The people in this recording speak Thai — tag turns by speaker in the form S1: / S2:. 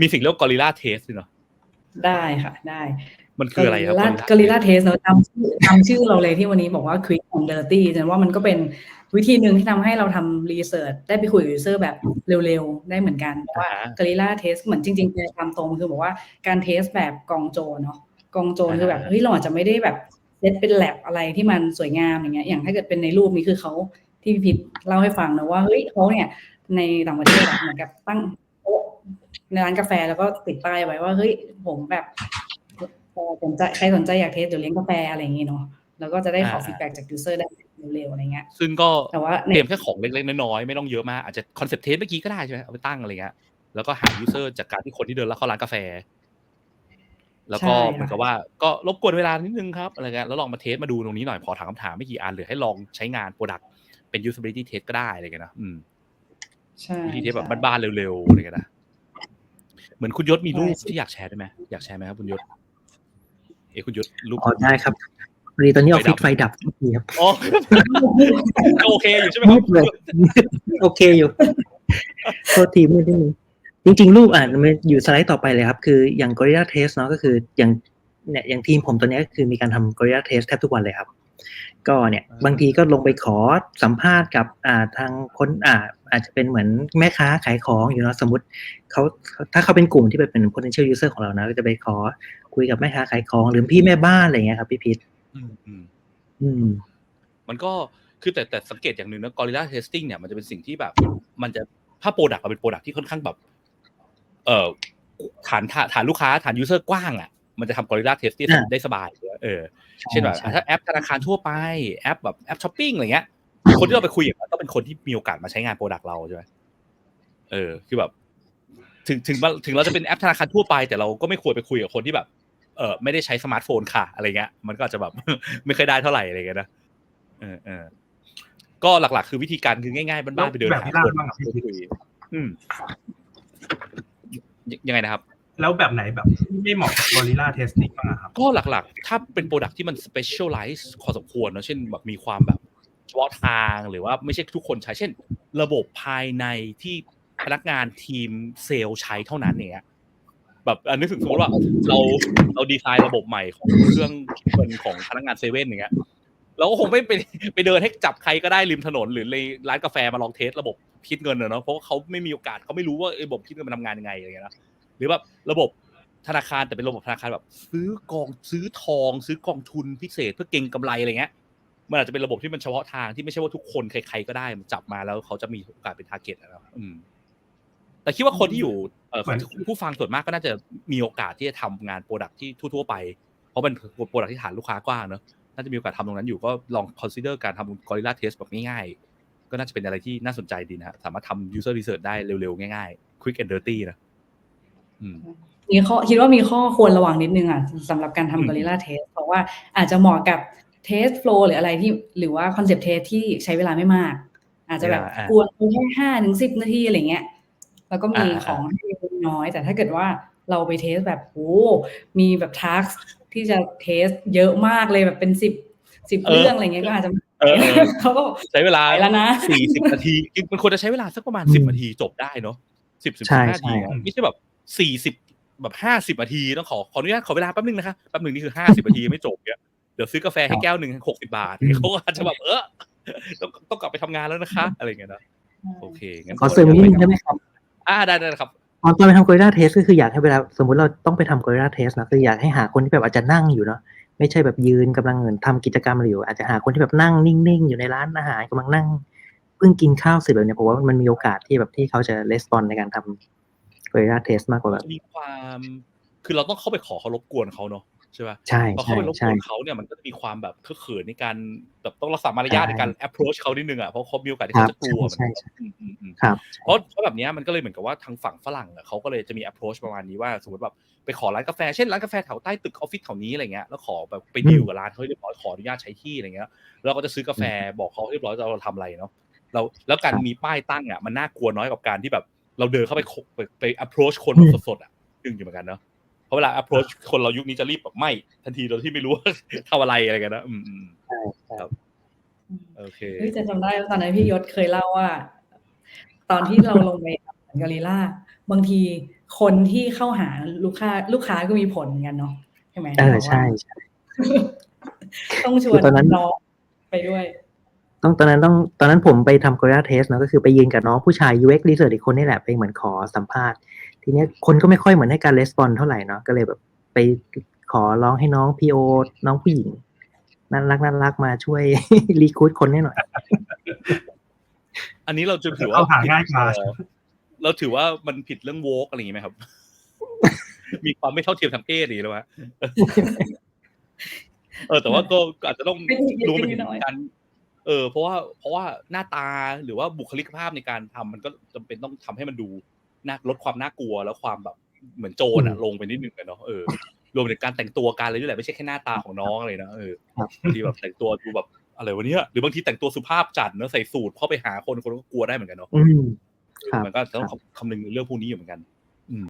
S1: มีสิ่งเรียกกอริลลาเทสเนาะ
S2: ได้ค่ะได้
S1: มันคืออะไรครับ
S2: กอริลลาเทสเนาะตามชื่อตามชื่อเราเลยที่วันนี้บอกว่า quick and dirty ฉันว่ามันก็เป็นวิธีหนึ่งที่ทำให้เราทำรีเสิร์ชได้ไปคุยกับยูเซอร์แบบเร็วๆ ได้เหมือนกันเพราะว่า
S1: อ่า
S2: กอริลลาเทสเหมือนจริงๆในความตรงคือบอกว่าการเทสแบบกองโจรเนาะกองโจรคือแบบ
S1: อ่า
S2: เฮ้ยเราอาจจะไม่ได้แบบเซตเป็นแลบอะไรที่มันสวยงามอย่างเงี้ยอย่างถ้าเกิดเป็นในรูปนี้คือเขาที่พี่พิษเล่าให้ฟังนะว่าเฮ้ยเขาเนี่ยในต่างประเทศอะเหมือนกับตั้งโต๊ะ ในร้านกาแฟแล้วก็ติดป้ายไว้ว่าเฮ้ยผมแบบเอ่อสนใจใครสนใจอยากเทสเดี๋ยวเลี้ยงกาแฟอะไรอย่างงี้เนาะแล้วก็จะได้ขอ
S1: อ่า
S2: ฟีดแบ็กจากยูเซอร์ได้เร็วๆอะไรเงี้ย
S1: ซึ่งก็
S2: แต่ว่าใน
S1: เตรียมแค่ของเล็กๆน้อยๆไม่ต้องเยอะมากอาจจะคอนเซ็ปต์เทสเมื่อกี้ก็ได้ใช่ไหมเอาไปตั้งอะไรเงี้ยแล้วก็หายูเซอร์จากการที่คนที่เดินแล้วเข้าร้านกาแฟ แล้วก็
S2: ใช่ค่ะ
S1: เหมือนกับว่าก็รบกวนเวลานิดนึงครับอะไรเงี้ยแล้วลองมาเทสมาดูตรงนี้หน่อยพอถามคำถามไม่กี่อันหรือให้ลองใช้งานโปรดักต์เป็น usability test ก็ได้อะไรเงี้ยนะอืม
S2: ใช่
S1: วิธีเทสแบบ
S2: ใช่
S1: บ้านๆเร็วๆอะไรเงี้ยนะ เหมือนคุณยศมีรูป
S2: ใช่
S1: ที่อยากแชร์ได้ไหมอยากแชร์ไหมครับคุณยศเอ้คุณยศรูป
S3: อ๋อได้ครับพอดีตอนนี้ออฟฟิศ
S1: ไฟ
S3: ไฟ
S1: ดั
S3: ดั
S1: บ
S3: บทีครับ
S1: อ๋อโอเคอยู่ใช่ไหมครับ
S3: มืดเลยโอเคอยู่โทษทีมืดนิดนึงจริง ๆ รูปอ่านมันอยู่สไลด์ต่อไปเลยครับ คืออย่าง Gorilla Test เนาะก็คืออย่างเนี่ยอย่างทีมผมตัวเนี้ยก็คือมีการทำ Gorilla Test แทบทุกวันเลยครับ ก็เนี่ย
S1: อ่า
S3: บางทีก็ลงไปขอสัมภาษณ์กับอ่าทางคนอ่าอาจจะเป็นเหมือนแม่ค้าขายของอยู่เนาะสมมติเขาถ้าเขาเป็นกลุ่มที่เป็น potential user ของเรานะก็จะไปขอคุยกับแม่ค้าขายของ หรือพี่แม่บ้านอะไรอย่างเงี้ยครับพี่พิษ
S1: อืมอืม
S3: อืม
S1: มันก็คือแต่แต่สังเกตอย่างหนึ่งนะ Gorilla Testing เนี่ยมันจะเป็นสิ่งที่แบบ มันจะถ้าโปรดักต์เป็นโปรดักต์ที่ค่อนข้างแบบ เอ่อฐานฐานฐานลูกค้าฐานยูเซอร์กว้างอะ มันจะทำ Gorilla Testing
S3: อ่า
S1: ได้สบายเออเช่นแบบ
S3: ใช่
S1: ถ้าแอปธนาคารทั่วไปแอปแบบแอปช้อปปิ้งอะไรเงี้ยคนที่เราไปคุยกับต้องเป็นคนที่มีโอกาสมาใช้งานโปรดักต์เราใช่ไหมเออ คือแบบ ถึงถึงว่าถึงเราจะเป็นแอปธนาคารทั่วไป แต่เราก็ไม่ควรไปคุยกับคนที่แบบ เออไม่ได้ใช้สมาร์ทโฟนค่ะ อะไรเงี้ย มันก็อาจจะแบบ ไม่เคอยได้เท่าไหร่อะไรเงี้ยนะเออเออก็หลัก ๆ คือวิธีการคือง่ายๆบ้านๆไปเดิน
S4: แบบ
S1: หา
S4: ที่
S1: คน
S4: บ้างอะพี่
S1: คุยอืมยยังไงนะครับ
S4: แล้วแบบไหนแบบที่ไม่เหมาะกับ Gorilla Testing บ้างครับ
S1: ก็หลักๆ ถ้าเป็นโปรดักที่มัน specialize พอสมควรเนอะเช่นแบบมีความแบบเฉพาะทางหรือว่าไม่ใช่ทุกคนใช้ เช่น ระบบภายในที่พนักงานทีมเซลล์ใช้เท่านั้นเนี่ยแบบอันนึกถึงสมมติว่าเราเราดีไซน์ระบบใหม่ของเครื่องเงินของพนักงานเซเว่นอย่างเงี้ยเราก็คงไม่ไปไปเดินให้จับใครก็ได้ริมถนน หรือในร้านกาแฟมาลองเทสระบบคิดเงินเนาะเพราะเขาไม่มีโอกาสเขาไม่รู้ว่าระบบคิดเงินมันทำงานยังไงอะไรเงี้ยนะ หรือแบบระบบธนาคารแต่เป็นระบบธนาคารแบบ ซื้อกองซื้อทอง ซื้อกองทุนพิเศษเพื่อเก็งกำไรอะไรเงี้ยมันอาจจะเป็นระบบที่มันเฉพาะทางที่ไม่ใช่ว่าทุกคนใครๆก็ได้มันจับมาแล้วเขาจะมีโอกาสเป็นทาร์เก็ตนะครับอืมแต่คิดว่าคนที่อยู่เอ่อ
S4: เหมือน
S1: ผู้ฟังส่วนมากก็น่าจะมีโอกาสที่จะทำงานโปรดักที่ทั่ว ๆ ไป เพราะมันโปรดักที่ฐานลูกค้ากว้างเนอะน่าจะมีโอกาสทำตรงนั้นอยู่ก็ลอง consider การทำ gorilla test แบบง่ายๆก็น่าจะเป็นอะไรที่น่าสนใจดีนะฮะสามารถทำ user research ได้เร็วๆ ง่ายๆ quick and dirty นะอื ม
S2: มีข้อคิดว่ามีข้อควรระวังนิดนึงอะสำหรับการ
S1: อืม
S2: ทำ Gorilla Test เพราะว่าอาจจะเหมาะกับ Test Flow หรืออะไรที่หรือว่า Concept Test ที่ใช้เวลาไม่มาก อาจจะแบบ
S1: เวลาอะ
S2: กวนแค่ห้าถึงสิบนาทีอะไรเงี้ย แล้วก็มี
S1: อ่า
S2: ของให้น้อย แต่ถ้าเกิดว่าเราไปเทสแบบโอ้มีแบบทักที่จะเทสเยอะมากเลยแบบเป็นสิบสิบเรื่องอะไรเงี้ยก็อาจจะ
S1: เออเออ
S2: เขาก็
S1: ใช้เวลา
S2: ไปแล้วนะ
S1: สี่สิบนาทีจริงมันควรจะใช้เวลาสักประมาณ
S3: อืม
S1: สิบนาทีจบได้เนาะสิบสิบ
S3: ใช่
S1: ห้านาที
S3: ใช่
S1: อะไม่ใช่แบบ สี่สิบแบบห้าสิบนาทีต้องขอขออนุญาตขอเวลาแป๊บนึงนะคะแป๊บนึงนี่คือห้าสิบนาทียังไม่จบเนี่ยเดี๋ยวซื้อกาแฟให้แก้วหนึ่งหกสิบาทเขาก็อาจจะแบบเออต้องต้องกลับไปทำงานแล้วนะคะ อะไรอย่างเงี้ยนะโอเคงั้น
S3: ขอเสริมนิดนึงได้ไหมครับ
S1: อ่าได้ได้ครับ
S3: ตอนตอนไปทำ Gorilla Test ก็คืออยากให้เวลาสมมุติเราต้องไปทำ Gorilla Test นะคืออยากให้หาคนที่แบบอาจจะนั่งอยู่เนาะไม่ใช่แบบยืนกำลังเหมือนทำกิจกรรมอะไรอยู่ อาจจะหาคนที่แบบนั่งนิ่งๆอยู่ในร้านอาหารกำลังนั่งเพิ่งกินข้าวเสร็จแบบเนี้ยผมว่ามันมีโอกาสที่แบบที่เขาจะレスปอนในการทำ Gorilla Test มากกว่าแบบ
S1: มีความ คือเราต้องเข้าไปขอเขารบกวนเขาเนาะใช่ป่ะ
S3: ใช่
S1: พอ
S3: ใช่
S1: เข้าไปรบก
S3: ใช่
S1: วนเขาเนี่ยมันก็จะมีความแบบเคอะเขินในการแบบต้องรักษามารยาท
S3: ใช่
S1: ในการ approach เขานิดนึงอะเพราะเขามีโอกาสที่เขาจะกลัวเหมือน
S3: ใช่
S1: กัน
S3: ใช่
S1: อืมอืมอืม
S3: ครับ
S1: เพราะเพราะแบบเนี้ยมันก็เลยเหมือนกับว่าทางฝั่งฝรั่งอะเขาก็เลยจะมี approach ประมาณนี้ว่าสมมติแบบไปขอร้านกาแฟเช่นร้านกาแฟแถวใต้ตึกออฟฟิศแถวนี้อะไรเงี้ยแล้วขอแบบไปดีลกับร้านเขาเรียบร้อยขออนุญาตใช้ที่อะไรเงี้ยแล้วเราก็จะซื้อกาแฟบอกเขาเรียบร้อยว่าเราทำอะไรเนาะเราแล้วการ
S3: ครับ
S1: มีป้ายตั้งอะมันน่ากลัวน้อยกว่าการที่แบบ เราเดินเข้าไปคไปไป approach คนแบบสดๆอะดึงอยู่เหมือนกันเนาะเพราะเวลา approach คนเรายุคนี้จะรีบแบบไม่ทันทีโดยที่ไม่รู้ว่าทำอะไรอะไรกันนะอืมอืม
S3: ใช่ใช่
S1: ครับโอเค
S2: เฮ้ยจะจำได้ว่าตอนนั้นพี่ยศเคยเล่าว่า ตอนที่เราลงไปทำกอริลล่าบางทีคนที่เข้าหาลูกค้า ลูกค้าก็มีผลเหมือนกันเนาะใช่ไหม
S3: เออใช่ใช่
S2: ต้องชว
S3: คื
S2: น
S3: อตอนนั้น
S2: น้องไปด้วย
S3: ต้องตอนนั้นต้องตอนนั้นผมไปทำ Korea Test เนอะก็คือไปยืนกับน้องผู้ชาย UX Research อีกคนนี่แหละไปเหมือนขอสัมภาษณ์ ทีเนี้ยคนก็ไม่ค่อยเหมือนให้การレスปอนเท่าไหร่เนาะก็เลยแบบไปขอร้องให้น้อง PO น้องผู้หญิงน่ารักน่ารักมาช่วยรีคูดคนให้หน่อย
S1: อันนี้เราจะถือว่า
S4: เอาหาง่ายกว่า
S1: เอ่อเราถือว่ามันผิดเรื่องโวกอะไรอย่างงี้ไหมครับ มีความไม่เท่าเทียมทางเพศนี่หรือวะเออแต่ว่าก็ก็อาจจะต้อง
S2: เป็นอีก
S1: รู้ไปถึง
S2: น้อย
S1: การ เออเพราะว่าเพราะว่าหน้าตาหรือว่าบุคลิกภาพในการทำมันก็จำเป็นต้องทำให้มันดูน่าลดความน่ากลัวแล้วความแบบเหมือนโจรอะ
S3: อืม
S1: ลงไปนิดนึงอะเนาะเออรวมถึงการแต่งตัวการอะไรด้วยแหละไม่ใช่แค่หน้าตาของน้องเลยนะเออ
S3: ครับ
S1: บางทีแบบแต่งตัวดูแบบอะไรวะเนี่ยหรือบางทีแต่งตัวสุภาพจัดเนอะใส่สูทเข้าไปหาคนคนก็กลัวได้เหมือนกันเนาะ
S3: อืมครับ
S1: มันก็ต้อง
S3: ครับ
S1: คำนึงในเรื่องพวกนี้อยู่เหมือนกัน